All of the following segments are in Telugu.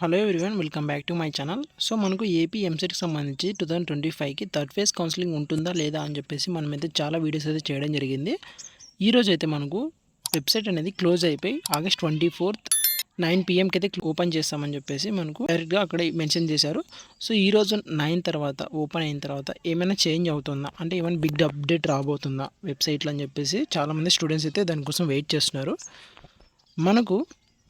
Hello everyone welcome back to my channel so మనకు ఏపీ ఎంసెట్కి సంబంధించి టూ థౌసండ్ ట్వంటీ ఫైవ్కి థర్డ్ ఫేజ్ కౌన్సిలింగ్ ఉంటుందా లేదా అని చెప్పేసి మనమైతే చాలా వీడియోస్ అయితే చేయడం జరిగింది. ఈరోజు అయితే మనకు వెబ్సైట్ అనేది క్లోజ్ అయిపోయి ఆగస్ట్ ట్వంటీ ఫోర్త్ నైన్ పిఎంకి అయితే ఓపెన్ చేస్తామని చెప్పేసి మనకు డైరెక్ట్గా అక్కడ మెన్షన్ చేశారు. సో ఈరోజు నైన్ తర్వాత ఓపెన్ అయిన తర్వాత ఏమైనా చేంజ్ అవుతుందా? అంటే ఏమైనా బిగ్ అప్డేట్ రాబోతుందా వెబ్సైట్లో అని చెప్పేసి? చాలామంది స్టూడెంట్స్ అయితే దానికోసం వెయిట్ చేస్తున్నారు. మనకు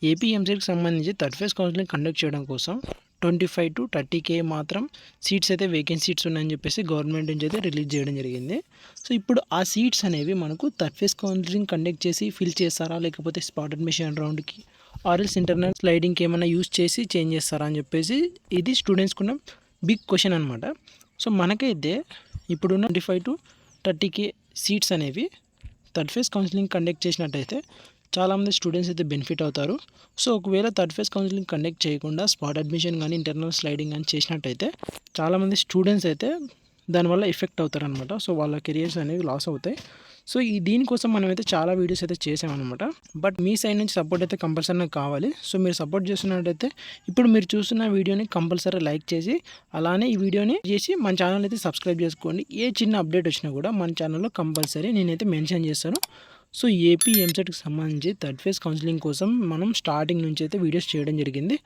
ఏపీఎంసీకి సంబంధించి థర్డ్ ఫేజ్ కౌన్సిలింగ్ కండక్ట్ చేయడం కోసం twenty five to thirty K మాత్రం సీట్స్ అయితే వేకెన్సీ సీట్స్ ఉన్నాయని చెప్పేసి గవర్నమెంట్ నుంచి అయితే రిలీజ్ చేయడం జరిగింది. సో ఇప్పుడు ఆ సీట్స్ అనేవి మనకు థర్డ్ ఫేజ్ కౌన్సిలింగ్ కండక్ట్ చేసి ఫిల్ చేస్తారా? లేకపోతే స్పాట్ అడ్మిషన్ రౌండ్కి? ఆర్ఎల్స్ ఇంటర్నల్ స్లైడింగ్కి ఏమైనా యూస్ చేసి చేంజ్ చేస్తారా అని చెప్పేసి ఇది స్టూడెంట్స్కున్న బిగ్ క్వశ్చన్ అనమాట సో మనకైతే ఇప్పుడున్న twenty five to thirty K seats అనేవి థర్డ్ ఫేజ్ కౌన్సిలింగ్ కండక్ట్ చేసినట్టయితే చాలామంది స్టూడెంట్స్ అయితే బెనిఫిట్ అవుతారు. సో ఒకవేళ థర్డ్ ఫేజ్ కౌన్సిలింగ్ కండక్ట్ చేయకుండా స్పాట్ అడ్మిషన్ కానీ ఇంటర్నల్ స్లైడింగ్ కానీ చేసినట్టయితే చాలామంది స్టూడెంట్స్ అయితే దానివల్ల ఎఫెక్ట్ అవుతారనమాట సో వాళ్ళ కెరియర్స్ అనేవి లాస్ అవుతాయి. సో ఈ దీనికోసం మనం అయితే చాలా వీడియోస్ అయితే చేసామన్నమాట. బట్ మీ సైడ్ నుంచి సపోర్ట్ అయితే కంపల్సరీ కావాలి. సో మీరు సపోర్ట్ చేస్తున్నట్టయితే ఇప్పుడు మీరు చూస్తున్న వీడియోని కంపల్సరీ లైక్ చేసి అలానే ఈ వీడియోని చేసి మన ఛానల్ అయితే సబ్స్క్రైబ్ చేసుకోండి. ఏ చిన్న అప్డేట్ వచ్చినా కూడా మన ఛానల్లో కంపల్సరీ నేనైతే మెన్షన్ చేస్తాను. సో ఏపీ ఎంసెట్కి సంబంధించి థర్డ్ ఫేజ్ కౌన్సిలింగ్ కోసం మనం స్టార్టింగ్ నుంచి అయితే వీడియోస్ చేయడం జరిగింది.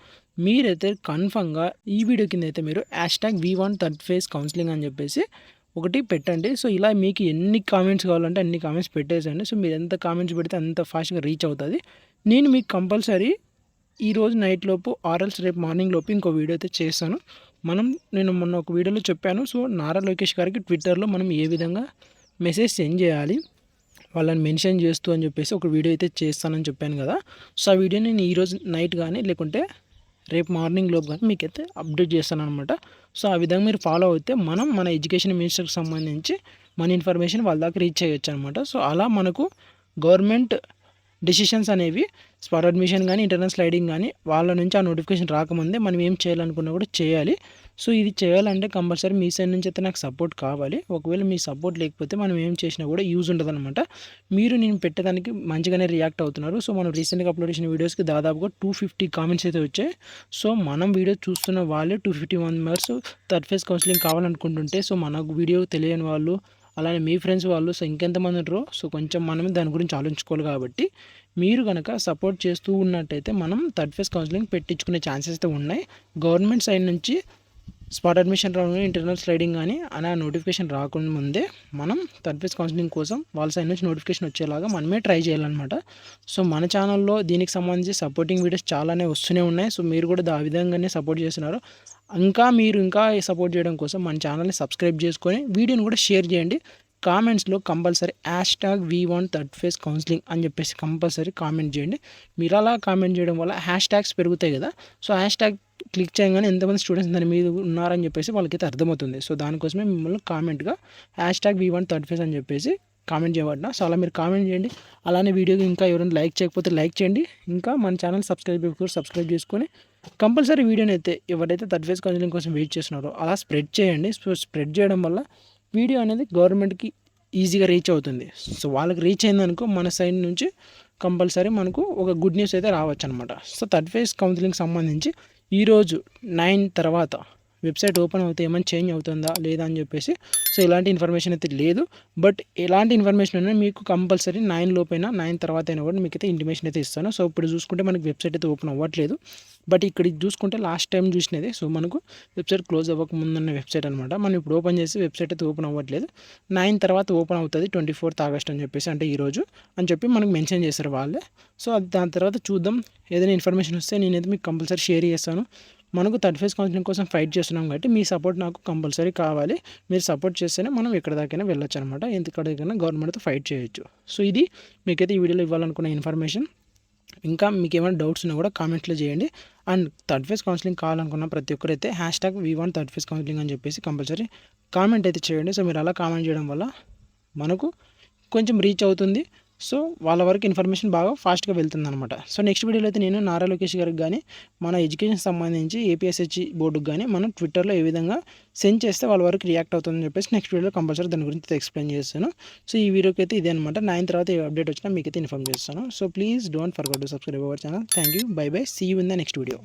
మీరైతే కన్ఫామ్గా ఈ వీడియో కింద అయితే మీరు hashtag we want third phase counselling అని చెప్పేసి ఒకటి పెట్టండి. సో ఇలా మీకు ఎన్ని కామెంట్స్ కావాలంటే అన్ని కామెంట్స్ పెట్టేసండి సో మీరు ఎంత కామెంట్స్ పెడితే అంత ఫాస్ట్గా రీచ్ అవుతుంది. నేను మీకు కంపల్సరీ ఈరోజు నైట్ లోపు ఆర్ఎల్స్ రేపు మార్నింగ్ లోపు ఇంకో వీడియో అయితే చేస్తాను. మనం నేను మొన్న ఒక వీడియోలో చెప్పాను. సో నారా లోకేష్ గారికి ట్విట్టర్లో మనం ఏ విధంగా మెసేజ్ సెండ్ చేయాలి వాళ్ళని మెన్షన్ చేస్తూ అని చెప్పేసి ఒక వీడియో అయితే చేస్తానని చెప్పాను కదా. సో ఆ వీడియో నేను ఈరోజు నైట్ కానీ లేకుంటే రేపు మార్నింగ్ లోపు కానీ మీకైతే అప్డేట్ చేస్తాను అనమాట సో ఆ విధంగా మీరు ఫాలో అయితే మనం మన ఎడ్యుకేషన్ మినిస్టర్కి సంబంధించి మన ఇన్ఫర్మేషన్ వాళ్ళ దాకా రీచ్ చేయొచ్చు అనమాట సో అలా మనకు గవర్నమెంట్ డిసిషన్స్ అనేవి స్పాట్ అడ్మిషన్ కానీ ఇంటర్నల్ స్లైడింగ్ కానీ వాళ్ళ నుంచి ఆ నోటిఫికేషన్ రాకముందే మనం ఏం చేయాలనుకున్నా కూడా చేయాలి. సో ఇది చేయాలంటే కంపల్సరీ మీ సైడ్ నుంచి అయితే నాకు సపోర్ట్ కావాలి. ఒకవేళ మీ సపోర్ట్ లేకపోతే మనం ఏం చేసినా కూడా యూజ్ ఉండదు అనమాట మీరు నేను పెట్టడానికి మంచిగానే రియాక్ట్ అవుతున్నారు. సో మనం రీసెంట్గా అప్లోడ్ చేసిన వీడియోస్కి దాదాపుగా టూ ఫిఫ్టీ కామెంట్స్ అయితే వచ్చాయి. సో మనం వీడియో చూస్తున్న వాళ్ళే two fifty one members third phase counselling కావాలనుకుంటుంటే so మనకు వీడియో తెలియని వాళ్ళు అలానే మీ ఫ్రెండ్స్ వాళ్ళు సో ఇంకెంతమంది ఉంటారో సో కొంచెం మనమే దాని గురించి ఆలోచించుకోవాలి కాబట్టి మీరు కనుక సపోర్ట్ చేస్తూ ఉన్నట్టయితే మనం థర్డ్ ఫేస్ కౌన్సిలింగ్ పెట్టించుకునే ఛాన్సెస్ అయితే ఉన్నాయి. గవర్నమెంట్ సైడ్ నుంచి స్పాట్ అడ్మిషన్ రావడం ఇంటర్నల్ స్లైడింగ్ కానీ అనే నోటిఫికేషన్ రాకుండా ముందే మనం థర్డ్ కౌన్సిలింగ్ కోసం వాళ్ళ సైడ్ నుంచి నోటిఫికేషన్ వచ్చేలాగా మనమే ట్రై చేయాలన్నమాట. సో మన ఛానల్లో దీనికి సంబంధించి సపోర్టింగ్ వీడియోస్ చాలానే వస్తూనే ఉన్నాయి. సో మీరు కూడా ఆ విధంగానే సపోర్ట్ చేస్తున్నారు. ఇంకా మీరు ఇంకా సపోర్ట్ చేయడం కోసం మన ఛానల్ని సబ్స్క్రైబ్ చేసుకొని వీడియోని కూడా షేర్ చేయండి. కామెంట్స్లో compulsory hashtag we want third phase counselling అని చెప్పేసి కంపల్సరీ కామెంట్ చేయండి. మీరు అలా కామెంట్ చేయడం వల్ల హ్యాష్ ట్యాగ్స్ పెరుగుతాయి కదా. సో హ్యాష్ ట్యాగ్ క్లిక్ చేయగానే ఎంతమంది స్టూడెంట్స్ దాని మీద ఉన్నారని చెప్పేసి వాళ్ళకైతే అర్థమవుతుంది. సో దానికోసమే మిమ్మల్ని కామెంట్గా hashtag we want third phase అని చెప్పేసి కామెంట్ చేయబడిన. సో అలా మీరు కామెంట్ చేయండి. అలానే వీడియోకి ఇంకా ఎవరైనా లైక్ చేయకపోతే లైక్ చేయండి. ఇంకా మన ఛానల్ సబ్స్క్రైబ్ కూడా సబ్స్క్రైబ్ చేసుకొని కంపల్సరీ వీడియోని అయితే ఎవరైతే థర్డ్ ఫేజ్ కౌన్సిలింగ్ కోసం వెయిట్ చేస్తున్నారో అలా స్ప్రెడ్ చేయండి. సో స్ప్రెడ్ చేయడం వల్ల వీడియో అనేది గవర్నమెంట్కి ఈజీగా రీచ్ అవుతుంది. సో వాళ్ళకి రీచ్ అయిందనుకో మన సైడ్ నుంచి కంపల్సరీ మనకు ఒక గుడ్ న్యూస్ అయితే రావచ్చు అనమాట సో థర్డ్ ఫేజ్ కౌన్సిలింగ్ సంబంధించి ఈరోజు నైన్ తర్వాత వెబ్సైట్ ఓపెన్ అవుతే ఏమైనా చేంజ్ అవుతుందా లేదా అని చెప్పేసి. సో ఇలాంటి ఇన్ఫర్మేషన్ అయితే లేదు. బట్ ఎలాంటి ఇన్ఫర్మేషన్ అయినా మీకు కంపల్సరీ నైన్ లోపైనా నైన్ తర్వాత అయినా కూడా మీకు అయితే ఇంటిమేషన్ అయితే ఇస్తాను. సో ఇప్పుడు చూసుకుంటే మనకి వెబ్సైట్ అయితే ఓపెన్ అవ్వట్లేదు. బట్ ఇక్కడ చూసుకుంటే లాస్ట్ టైం చూసినది. సో మనకు వెబ్సైట్ క్లోజ్ అవ్వక ముందున్న వెబ్సైట్ అనమాట మనం ఇప్పుడు ఓపెన్ చేసి వెబ్సైట్ అయితే ఓపెన్ అవ్వట్లేదు. నైన్ తర్వాత ఓపెన్ అవుతుంది ట్వంటీ ఫోర్త్ ఆగస్ట్ అని చెప్పేసి అంటే ఈరోజు అని చెప్పి మనకు మెన్షన్ చేస్తారు వాళ్ళే. సో అది దాని తర్వాత చూద్దాం. ఏదైనా ఇన్ఫర్మేషన్ వస్తే నేనైతే మీకు కంపల్సరీ షేర్ చేస్తాను. మనకు థర్డ్ ఫేజ్ కౌన్సిలింగ్ కోసం ఫైట్ చేస్తున్నాం కాబట్టి మీ సపోర్ట్ నాకు కంపల్సరీ కావాలి. మీరు సపోర్ట్ చేస్తేనే మనం ఎక్కడ దాకైనా వెళ్ళొచ్చు అనమాట ఎంతకడికైనా గవర్నమెంట్తో ఫైట్ చేయొచ్చు. సో ఇది మీకైతే ఈ వీడియోలో ఇవ్వాలనుకున్న ఇన్ఫర్మేషన్. ఇంకా మీకు ఏమైనా డౌట్స్ ఉన్నా కూడా కామెంట్లో చేయండి. అండ్ థర్డ్ ఫేజ్ కౌన్సిలింగ్ కావాలనుకున్న ప్రతి ఒక్కరైతే hashtag we want third phase counselling అని చెప్పేసి కంపల్సరీ కామెంట్ అయితే చేయండి. సో మీరు అలా కామెంట్ చేయడం వల్ల మనకు కొంచెం రీచ్ అవుతుంది. సో వాళ్ళ వరకు ఇన్ఫర్మేషన్ బాగా ఫాస్ట్గా వెళ్తుందనమాట సో నెక్స్ట్ వీడియోలో అయితే నేను నారా లోకేష్ గారికి కానీ మన ఎడ్యుకేషన్ సంబంధించి ఏపీఎస్హెచ్ బోర్డుకి కానీ మనం ట్విట్టర్లో ఏ విధంగా సెండ్ చేస్తే వాళ్ళ వరకు రియాక్ట్ అవుతుందని చెప్పేసి నెక్స్ట్ వీడియోలో కంపల్సరీ దాని గురించి ఎక్స్ప్లెయిన్ చేస్తాను. సో ఈ వీడియోకి అయితే ఇదే అనమాట నైన్ తర్వాత ఏ అప్డేట్ వచ్చినా మీకైతే ఇన్ఫార్మ్ చేస్తాను. So please don't forget to subscribe our channel thank you bye bye see you in the next video